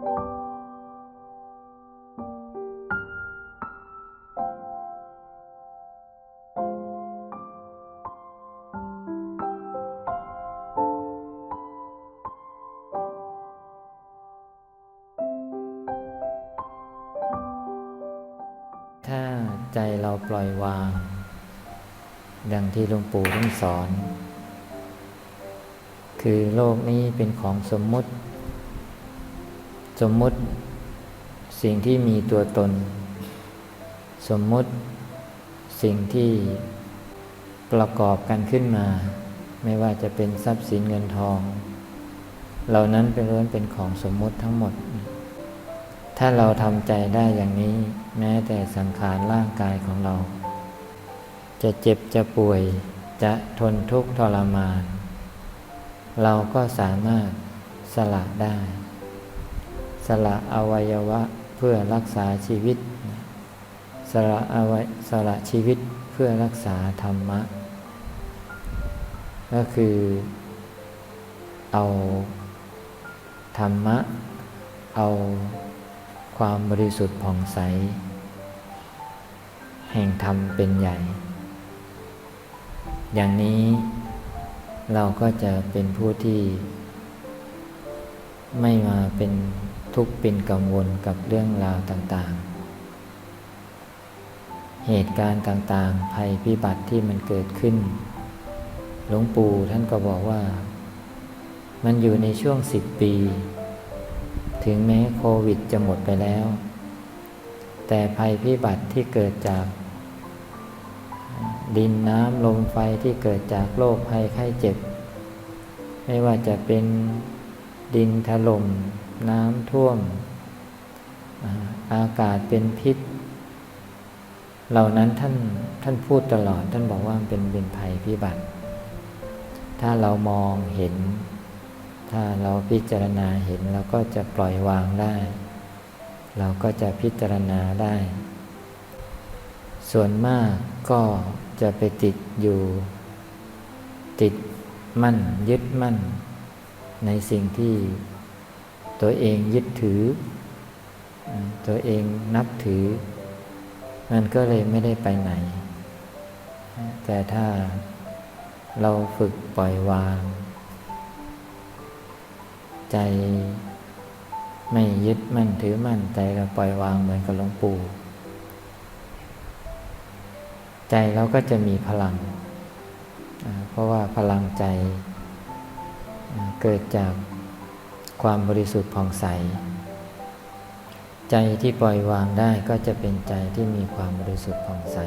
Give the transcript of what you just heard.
ถ้าใจเราปล่อยวาง ดังที่หลวงปู่ท่านสอน คือโลกนี้เป็นของสมมุติ สมมุติสิ่งที่มีตัวตน สมมุติสิ่งที่ประกอบกันขึ้นมา ไม่ว่าจะเป็นทรัพย์สินเงินทอง เหล่านั้นเป็นล้วนเป็นของสมมุติทั้งหมด ถ้าเราทำใจได้อย่างนี้ แม้แต่สังขารร่างกายของเรา จะเจ็บจะป่วยจะทนทุกข์ทรมาน เราก็สามารถสละได้ ละอวัยวะเพื่อรักษาชีวิต สละอวัยสละชีวิตเพื่อรักษาธรรมะ ก็คือเอาธรรมะ เอาความบริสุทธิ์ผ่องใส แห่งธรรมเป็นใหญ่ อย่างนี้เราก็จะเป็นผู้ที่ ไม่มาเป็นทุกข์เป็นกังวลกับเรื่องราวต่างๆ เหตุการณ์ต่างๆ ภัยพิบัติที่มันเกิดขึ้น หลวงปู่ท่านก็บอกว่า มันอยู่ในช่วงสิบปี ถึงแม้โควิดจะหมดไปแล้ว แต่ภัยพิบัติที่เกิดจาก ดินน้ำลมไฟที่เกิดจากโรคภัยไข้เจ็บ ไม่ว่าจะเป็น ดินถล่ม น้ำท่วม อากาศเป็นพิษ เหล่านั้นท่านท่านพูดตลอด ท่านบอกว่าเป็นเป็นภัยพิบัติ ถ้าเรามองเห็น ถ้าเราพิจารณาเห็นเราก็จะปล่อยวางได้ เราก็จะพิจารณาได้ ส่วนมากก็จะไปติดอยู่ ติดมั่นยึดมั่น ในสิ่งที่ตัวเองยึดถือ ตัวเองนับถือ มันก็เลยไม่ได้ไปไหน แต่ถ้าเราฝึกปล่อยวาง ใจไม่ยึดมั่นถือมั่นใจเราปล่อยวางเหมือนกับหลวงปู่ ใจเราก็จะมีพลัง เพราะว่าพลังใจ เกิดจากความบริสุทธิ์ผ่องใส ใจที่ปล่อยวางได้ก็จะเป็นใจที่มีความบริสุทธิ์ผ่องใส